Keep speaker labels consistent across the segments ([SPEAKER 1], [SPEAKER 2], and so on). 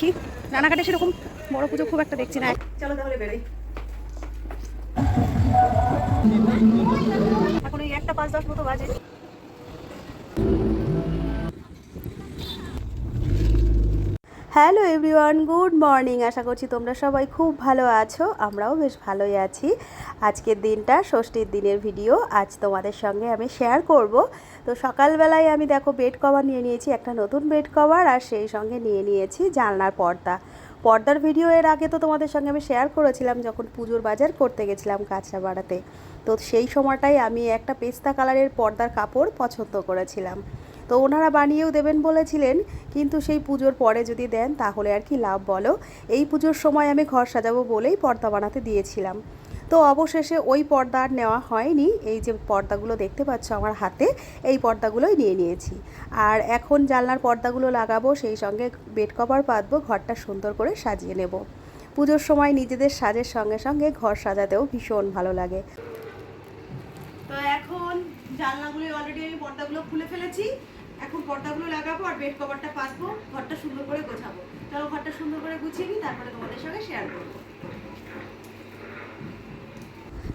[SPEAKER 1] কি রানাঘাটে সেরকম বড় পুজো খুব একটা দেখছি না। চলো তাহলে বেরোই। এখন একটা পাঁচ দশ মতো বাজে। Hello everyone, good morning. আশা করছি তোমরা সবাই খুব ভালো আছো, আমরাও বেশ ভালোই আছি। আজকের দিনটা, ষষ্ঠীর দিনের ভিডিও, আজ তোমাদের সঙ্গে আমি শেয়ার করব। তো সকালবেলায় আমি দেখো বেড কভার নিয়ে নিয়েছি, একটা নতুন বেড কভার আর সেই সঙ্গে নিয়ে নিয়েছি জানলার পর্দা। পর্দার ভিডিও এর আগে তো তোমাদের সঙ্গে আমি শেয়ার করেছিলাম, যখন পুজোর বাজার করতে গেছিলাম কাঁচরা বাড়াতে তো সেই সময়টাই আমি একটা পেস্তা কালারের পর্দার কাপড় পছন্দ করেছিলাম। তো ওনারা বানিয়েও দেবেন বলেছিলেন, কিন্তু সেই পুজোর পরে যদি দেন তাহলে আর কি লাভ বলো? এই পুজোর সময় আমি ঘর সাজাবো বলেই পর্দা বানাতে দিয়েছিলাম। তো অবশেষে ওই পর্দা আর নেওয়া হয়নি। এই যে পর্দাগুলো দেখতে পাচ্ছ আমার হাতে, এই পর্দাগুলোই নিয়ে নিয়েছি। আর এখন জানলার পর্দাগুলো লাগাবো, সেই সঙ্গে বেড কভার পাতবো ঘরটা সুন্দর করে সাজিয়ে নেব। পুজোর সময় নিজেদের সাজের সঙ্গে সঙ্গে ঘর সাজাতেও ভীষণ ভালো লাগে। তো এখন জানলাগুলো অলরেডি আমি পর্দাগুলো খুলে ফেলেছি। এখন পর্দাগুলো লাগাবো আর বেড কভারটা পাতবো, ঘরটা সুন্দর করে গোছাবো। চলো ঘরটা সুন্দর করে গুছিয়ে নিই, তারপরে তোমাদের সঙ্গে শেয়ার করব।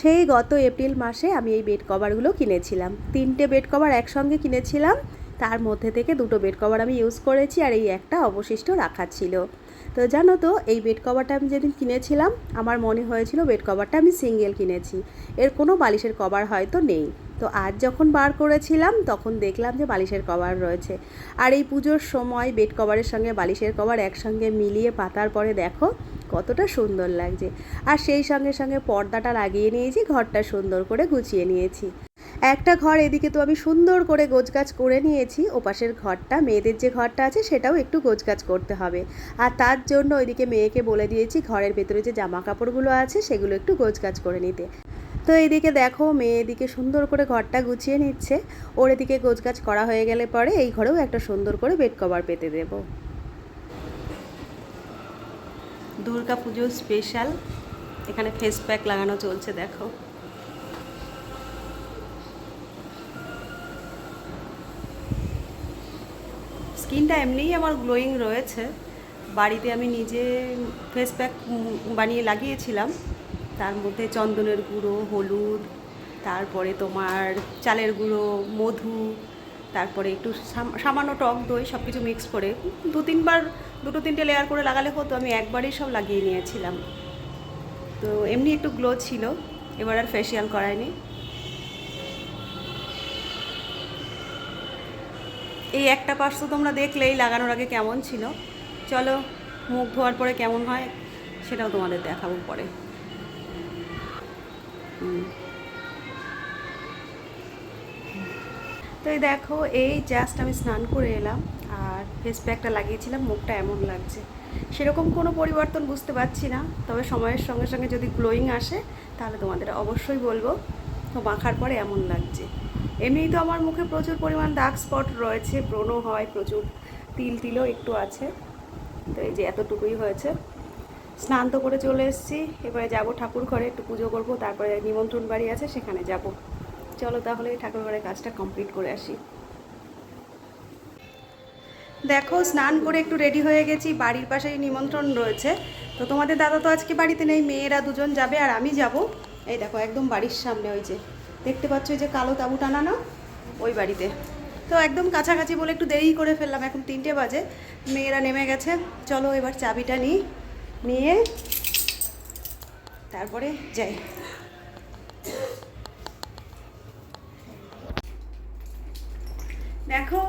[SPEAKER 1] সেই গত এপ্রিল মাসে আমি এই বেড কভারগুলো কিনেছিলাম। তিনটে বেড কভার একসঙ্গে কিনেছিলাম। তার মধ্যে থেকে দুটো বেড কভার আমি ইউজ করেছি আর এই একটা অবশিষ্ট রাখা ছিল। তো জানো তো, এই বেড কভারটা আমি যেদিন কিনেছিলাম, আমার মনে হয়েছিল বেড কভারটা আমি সিঙ্গেল কিনেছি। এর কোনো বালিশের কভার হয়তো নেই। তো আজ যখন বার করেছিলাম, তখন দেখলাম যে বালিশের কভার রয়েছে। আর এই পুজোর সময় বেড কভারের সঙ্গে বালিশের কভার একসঙ্গে মিলিয়ে পাতার পরে দেখো, কতটা সুন্দর লাগছে। আর সেই সঙ্গে সঙ্গে পর্দাটা লাগিয়ে নিয়েছি, ঘরটা সুন্দর করে গুছিয়ে নিয়েছি। একটা ঘর এদিকে তো আমি সুন্দর করে গোছগাছ করে নিয়েছি, ওপাশের ঘরটা, মেয়েদের যে ঘরটা আছে সেটাও একটু গোছগাছ করতে হবে। আর তার জন্য ওইদিকে মেয়েকে বলে দিয়েছি, ঘরের ভেতরে যে জামা কাপড়গুলো আছে সেগুলো একটু গোছগাছ করে নিতে। তো এদিকে দেখো, মেয়ে এদিকে সুন্দর করে ঘরটা গুছিয়ে নিচ্ছে। ওর এদিকে গোছগাছ করা হয়ে গেলে পরে এই ঘরেও একটা সুন্দর করে বেড কভার পেতে দেব। দুর্গা পুজো স্পেশাল এখানে ফেস প্যাক লাগানো চলছে, দেখো। স্কিনটা এমনিই আমার গ্লোয়িং রয়েছে। বাড়িতে আমি নিজে ফেস প্যাক বানিয়ে লাগিয়েছিলাম। তার মধ্যে চন্দনের গুঁড়ো, হলুদ, তারপরে তোমার চালের গুঁড়ো, মধু, তারপরে একটু সাম- সামান্য টক দই সব কিছু মিক্স করে দু তিনবার, দুটো তিনটে লেয়ার করে লাগালে হতো, আমি একবারই সব লাগিয়ে নিয়েছিলাম। তো এমনি একটু গ্লো ছিল, এবার আর ফেসিয়াল করায়নি। এই একটা পার্স তো তোমরা দেখলেই লাগানোর আগে কেমন ছিল। চলো মুখ ধোয়ার পরে কেমন হয়, সেটাও তোমাদের দেখাবো পরে। তো এই দেখো, এই জাস্ট আমি স্নান করে এলাম, আর ফেস প্যাকটা লাগিয়েছিলাম, মুখটা এমন লাগছে। সেরকম কোনো পরিবর্তন বুঝতে পারছি না, তবে সময়ের সঙ্গে সঙ্গে যদি গ্লোয়িং আসে, তাহলে তোমাদের অবশ্যই বলব, তো মাখার পরে এমন লাগছে। এমনিই তো আমার মুখে প্রচুর পরিমাণ দাগ স্পট রয়েছে, ব্রণ হয়, প্রচুর তিল তিলও একটু আছে। তো এই যে এতটুকুই হয়েছে। স্নান তো করে চলে এসেছি। এবারে যাব ঠাকুর ঘরে, একটু পুজো করব, তারপরে নিমন্ত্রণ বাড়ি আছে, সেখানে যাব। চলো তাহলে ঠাকুর ঘরে কাজটা কমপ্লিট করে আসি। দেখো, স্নান করে একটু রেডি হয়ে গেছি, বাড়ির পাশেই নিমন্ত্রণ রয়েছে। তো তোমাদের দাদা তো আজকে বাড়িতে নেই, মেয়েরা দুজন যাবে আর আমি যাব। এই দেখো, একদম বাড়ির সামনে ওই যে, দেখতে পাচ্ছ ওই যে কালো তাবু টানানো ওই বাড়িতে। তো একদম কাছাকাছি বলে একটু দেরি করে ফেললাম, এখন তিনটে বাজে, মেয়েরা নেমে গেছে। চলো এবার চাবিটা নিই। নিয়ে তারপরে যাই। দেখো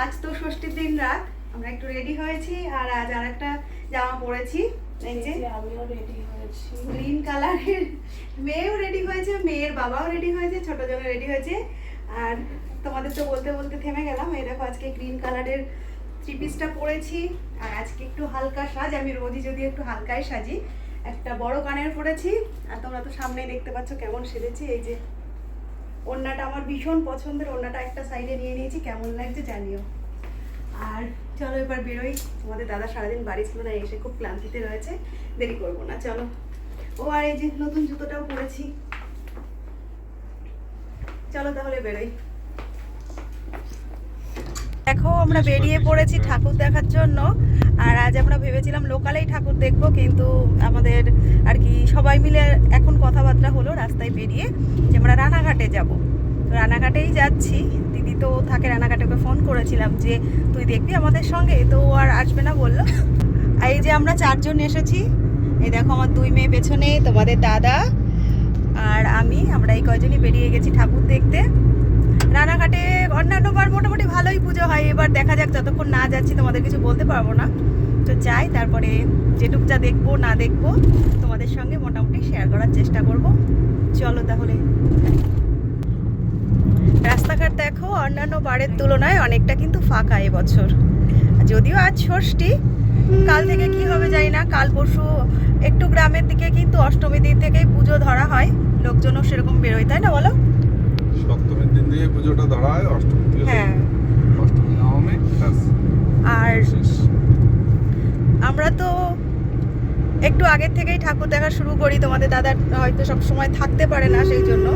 [SPEAKER 1] আজ তো ষষ্ঠীর দিন রাত আমরা একটু রেডি হয়েছি আর আজ আর একটা জামা পরেছি এই যে
[SPEAKER 2] আমিও রেডি হয়েছি।
[SPEAKER 1] গ্রিন কালারের মেয়েও রেডি হয়েছে মেয়ের বাবাও রেডি হয়েছে ছোট জনে রেডি হয়েছে। আর তোমাদের তো বলতে বলতে থেমে গেলাম এই দেখো আজকে গ্রিন কালারের থ্রি পিসটা পরেছি, আর আজকে একটু হালকা সাজ, আমি রোজই যদি একটু হালকাই সাজি, একটা বড় কানের পরেছি, আর তোমরা তো সামনেই দেখতে পাচ্ছ কেমন সেজেছি, এই যে ওড়নাটা আমার ভীষণ পছন্দের, ওড়নাটা একটা সাইডে নিয়ে নিয়েছি, কেমন লাগছে জানিও। আর চলো এবার বেরোই, তোমাদের দাদা সারাদিন বাড়ি ছিল না, এসে খুব ক্লান্তিতে রয়েছে, দেরি করব না, চলো। ও, আর এই যে নতুন জুতোটাও পরেছি। চলো তাহলে বেরোই। দেখো আমরা বেরিয়ে পড়েছি ঠাকুর দেখার জন্য আর আজ আমরা ভেবেছিলাম লোকালেই ঠাকুর দেখব কিন্তু আমাদের আর কি সবাই মিলে এখন কথাবার্তা হলো রাস্তায় বেরিয়ে যে আমরা রানাঘাটে যাব। তো রানাঘাটেই যাচ্ছি। দিদি তো থাকে রানাঘাটে ওকে ফোন করেছিলাম যে তুই দেখবি আমাদের সঙ্গে? তো ও আর আসবে না বলল। আর এই যে আমরা চারজন এসেছি এই দেখো আমার দুই মেয়ে পেছনে তোমাদের দাদা আর আমি আমরা এই কয়জনই বেরিয়ে গেছি ঠাকুর দেখতে। রানাঘাটে অন্যান্য বার মোটামুটি ভালোই পুজো হয়, এবার দেখা যাক যতক্ষণ না যাচ্ছি তোমাদের কিছু বলতে পারব না। তো যাই, তারপরে যেটুক যা দেখব, না দেখব, তোমাদের সঙ্গে মোটামুটি শেয়ার করার চেষ্টা করব। চলো তাহলে। রাস্তাঘাট দেখো, অন্যান্য বারের তুলনায় অনেকটা কিন্তু ফাঁকা এবছর যদিও আজ ষষ্ঠী, কাল থেকে কি হবে জানি না, কাল পরশু একটু গ্রামের দিকে কিন্তু অষ্টমী দিন থেকেই পুজো ধরা হয়, লোকজনও সেরকম বেরোয়, তাই না বলো?
[SPEAKER 2] সপ্তমীর দিন দিয়ে পুজোটা হয় অষ্টমী
[SPEAKER 1] হ্যাঁ।
[SPEAKER 2] অষ্টমী নবমী
[SPEAKER 1] আর আমরা তো একটু আগের থেকেই ঠাকুর দেখা শুরু করি তোমাদের দাদা হয়তো সব সময় থাকতে পারে না সেই জন্য।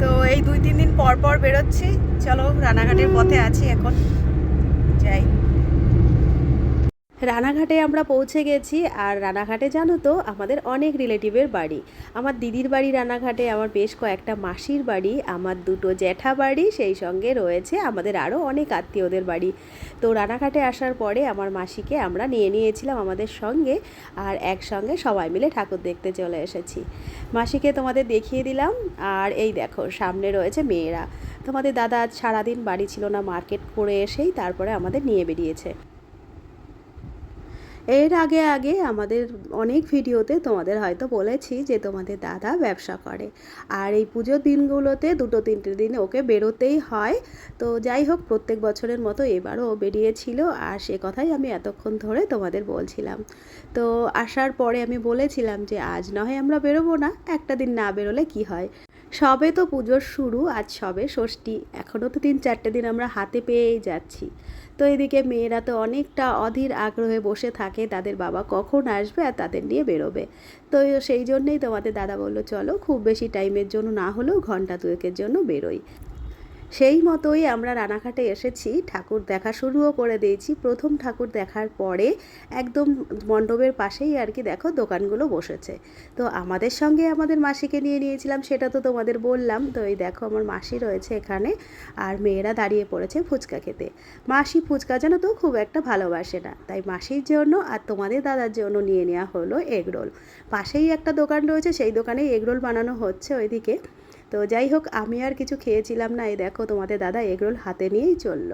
[SPEAKER 1] তো এই দুই তিন দিন পর পর বেরোচ্ছি। চলো রানাঘাটের পথে আছি এখন। যাই। রানাঘাটে আমরা পৌঁছে গেছি আর রানাঘাটে জানো তো, আমাদের অনেক রিলেটিভের বাড়ি। আমার দিদির বাড়ি রানাঘাটে, আমার বেশ কয়েকটা মাসির বাড়ি, আমার দুটো জ্যাঠা বাড়ি, সেই সঙ্গে রয়েছে আমাদের আরও অনেক আত্মীয়দের বাড়ি। তো রানাঘাটে আসার পরে আমার মাসিকে আমরা নিয়ে নিয়েছিলাম আমাদের সঙ্গে আর একসঙ্গে সবাই মিলে ঠাকুর দেখতে চলে এসেছি। মাসিকে তোমাদের দেখিয়ে দিলাম আর এই দেখো, সামনে রয়েছে মেয়েরা। তোমাদের দাদা আজ সারাদিন বাড়ি ছিল না, মার্কেট করে এসেই তারপরে আমাদের নিয়ে বেরিয়েছে। এর আগে আগে আমাদের অনেক ভিডিওতে তোমাদের হয়তো বলেছি যে তোমাদের দাদা ব্যবসা করে। আর এই পুজোর দিনগুলোতে দুটো তিনটে দিন ওকে বেরোতেই হয়। তো যাই হোক, প্রত্যেক বছরের মতো এবারও ও বেরিয়েছিল আর সে কথাই আমি এতক্ষণ ধরে তোমাদের বলছিলাম। তো আসার পরে আমি বলেছিলাম যে, আজ নয় আমরা বেরোবো না, একটা দিন না বেরোলে কি হয়? সবে তো পুজোর শুরু, আজ সবে ষষ্ঠী। এখনও তো তিন চারটে দিন আমরা হাতে পেয়েই যাচ্ছি। তো এদিকে মেয়েরা তো অনেকটা অধীর আগ্রহে বসে থাকে, তাদের বাবা কখন আসবে আর তাদের নিয়ে বেরোবে। তো সেই জন্যেই তোমাদের দাদা বলল, চলো, খুব বেশি টাইমের জন্য না হলেও ঘণ্টা দুয়েকের জন্য বেরোই। সেই মতোই আমরা রানাঘাটে এসেছি, ঠাকুর দেখা শুরুও করে দিয়েছি। প্রথম ঠাকুর দেখার পরে একদম মণ্ডপের পাশেই আর কি দেখো দোকানগুলো বসেছে। তো আমাদের সঙ্গে আমাদের মাসিকে নিয়ে নিয়েছিলাম, সেটা তো তোমাদের বললাম। তো এই দেখো আমার মাসি রয়েছে এখানে আর মেয়েরা দাঁড়িয়ে পড়েছে ফুচকা খেতে। মাসি ফুচকা যেন তো খুব একটা ভালোবাসে না, তাই মাসির জন্য আর তোমাদের দাদার জন্য নিয়ে নেওয়া হলো এগরোল পাশেই একটা দোকান রয়েছে, সেই দোকানেই এগরোল বানানো হচ্ছে ওইদিকে। তো যাই হোক, আমি আর কিছু খেয়েছিলাম না। এই দেখো তোমাদের দাদা এগরোল হাতে নিয়েই চলল।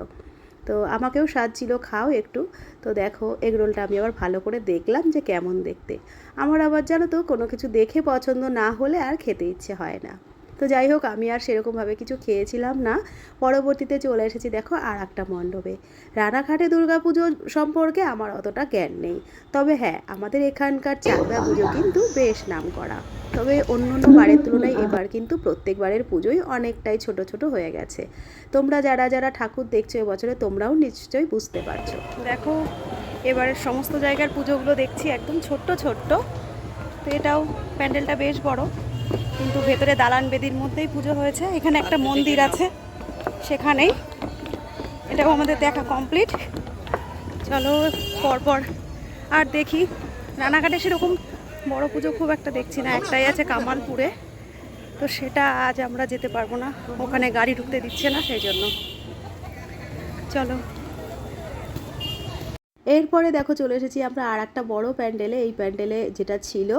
[SPEAKER 1] তো আমাকেও সাজছিল খাও একটু। তো দেখো, এগরোলটা আমি আবার ভালো করে দেখলাম যে কেমন দেখতে। আমার আবার জানো তো, কোনো কিছু দেখে পছন্দ না হলে আর খেতে ইচ্ছে হয় না। তো যাই হোক, আমি আর সেরকমভাবে কিছু খেয়েছিলাম না। পরবর্তীতে চলে এসেছি দেখো আর একটা মণ্ডপে। রানাঘাটে দুর্গাপুজো সম্পর্কে আমার অতটা জ্ঞান নেই। তবে হ্যাঁ আমাদের এখানকার চাকরা পুজো কিন্তু বেশ নাম করা তবে অন্য অন্য বারের তুলনায় এবার কিন্তু প্রত্যেকবারের পুজোই অনেকটাই ছোট ছোট হয়ে গেছে। তোমরা যারা যারা ঠাকুর দেখছ এবছরে তোমরাও নিশ্চয়ই বুঝতে পারছ। দেখো এবারের সমস্ত জায়গার পুজোগুলো দেখছি, একদম ছোট্ট ছোট্ট। তো এটাও প্যান্ডেলটা বেশ বড়। কিন্তু ভেতরে দালান বেদির মধ্যেই পুজো হয়েছে। এখানে একটা মন্দির আছে, সেখানেই। এটাও আমাদের দেখা কমপ্লিট চলো, পরপর আর দেখি। রানাঘাটে সেরকম বড় পুজো খুব একটা দেখছি না। একটাই আছে কামালপুরে। তো সেটা আজ আমরা যেতে পারব না। ওখানে গাড়ি ঢুকতে দিচ্ছে না, সেই জন্য। চলো। এরপরে দেখো চলে এসেছি আমরা আর একটা বড় প্যান্ডেলে। এই প্যান্ডেলে যেটা ছিল,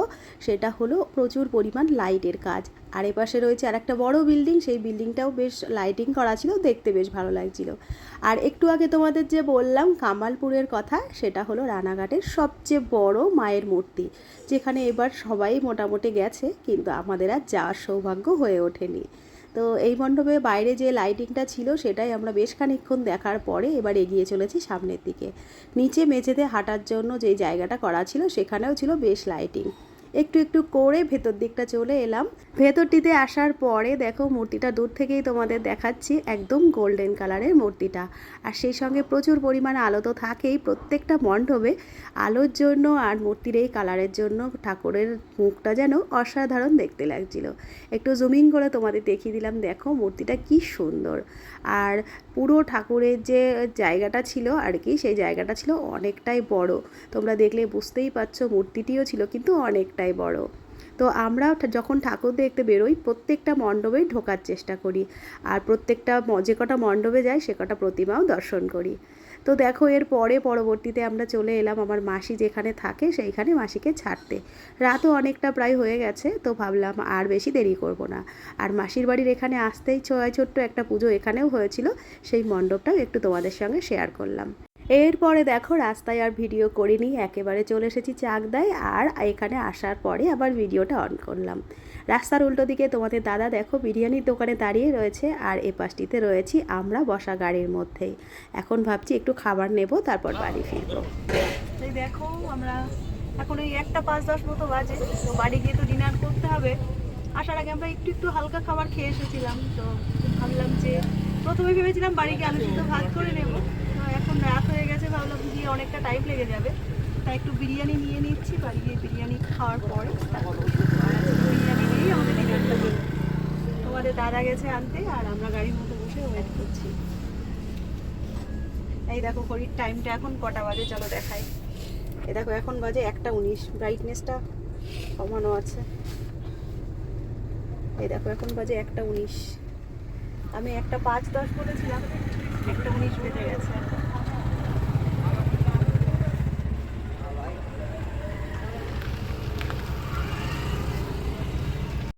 [SPEAKER 1] সেটা হলো প্রচুর পরিমাণ লাইটের কাজ। আর এপাশে রয়েছে আর একটা বড় বিল্ডিং, সেই বিল্ডিংটাও বেশ লাইটিং করা ছিল, দেখতে বেশ ভালো লাগছিল। আর একটু আগে তোমাদের যে বললাম কামালপুরের কথা, সেটা হলো রানাঘাটের সবচেয়ে বড় মায়ের মূর্তি, যেখানে এবার সবাই মোটামুটি গেছে, কিন্তু আমাদের আর যাওয়ার সৌভাগ্য হয়ে ওঠেনি। তো এই মণ্ডপে বাইরে যে লাইটিংটা ছিল সেটাই আমরা বেশ খানিকক্ষণ দেখার পরে এবার এগিয়ে চলেছি সামনের দিকে। নিচে মেঝেতে হাঁটার জন্য যে জায়গাটা করা ছিল সেখানেও ছিল বেশ লাইটিং। একটু একটু করে ভেতর দিকটা চলে এলাম। ভেতরটিতে আসার পরে দেখো মূর্তিটা দূর থেকেই তোমাদের দেখাচ্ছি, একদম গোল্ডেন কালারের মূর্তিটা। আর সেই সঙ্গে প্রচুর পরিমাণে আলো তো থাকেই প্রত্যেকটা মণ্ডপে। আলোর জন্য আর মূর্তির এই কালারের জন্য ঠাকুরের মুখটা যেন অসাধারণ দেখতে লাগছিল। একটু জুমিং করে তোমাদের দেখিয়ে দিলাম, দেখো মূর্তিটা কি সুন্দর। আর পুরো ঠাকুরের যে জায়গাটা ছিল আর কি, সেই জায়গাটা ছিল অনেকটাই বড়। তোমরা দেখলে বুঝতেই পারছ মূর্তিটিও ছিল কিন্তু অনেকটাই বড়। তো আমরা যখন ঠাকুর দেখতে বেরোই, প্রত্যেকটা মণ্ডপেই ঢোকার চেষ্টা করি। আর প্রত্যেকটা যে কটা মণ্ডপে যাই, সে কটা প্রতিমাও দর্শন করি। তো দেখো, এর পরে পরবর্তীতে আমরা চলে এলাম আমার মাসি যেখানে থাকে, সেইখানে মাসিকে ছাড়তে। রাতও অনেকটা প্রায় হয়ে গেছে, তো ভাবলাম আর বেশি দেরি করব না। আর মাসির বাড়ির এখানে আসতেই ছয়, ছোট্ট একটা পুজো এখানেও হয়েছিল। সেই মণ্ডপটাও একটু তোমাদের সঙ্গে শেয়ার করলাম। এরপরে দেখো, রাস্তায় আর ভিডিও করিনি, একেবারে চলে এসেছি চাকদায়, আর এখানে আসার পরে আবার ভিডিওটা অন করলাম। রাস্তার উল্টো দিকে তোমাদের দাদা দেখো, বিরিয়ানির দোকানে দাঁড়িয়ে রয়েছে, আর এ পাশটিতে রয়েছি আমরা বসা গাড়ির মধ্যেই এখন ভাবছি একটু খাবার নেব, তারপর বাড়ি ফিরবো।
[SPEAKER 3] দেখো, আমরা এখন এই একটা পাঁচ দশ মতো বাজে, তো বাড়ি গিয়ে তো ডিনার করতে হবে। আসার আগে আমরা একটু একটু হালকা খাবার খেয়ে এসেছিলাম, তো ভাবলাম যে প্রথমে ভেবেছিলাম বাড়ি গিয়ে আলু সিদ্ধ ভাত করে নেব। তো এখন রাত ভাবলাম গিয়ে অনেকটা টাইম লেগে যাবে। তাই একটু বিরিয়ানি নিয়ে নিচ্ছি বাড়ি গিয়ে বিরিয়ানি খাওয়ার পরে বিরিয়ানি নিয়েই আমাদের ডিনারটা হবে তোমাদের দাদা গেছে আনতে আর আমরা গাড়ির মতো বসে ওয়েট করছি। এই দেখো ঘড়ির টাইমটা এখন কটা বাজে, চলো দেখাই। এ দেখো এখন বাজে একটা উনিশ ব্রাইটনেসটা কমানো আছে। এই দেখো এখন বাজে একটা উনিশ। আমি একটা পাঁচ দশ বলেছিলাম, একটা উনিশ বেজে গেছে। এখন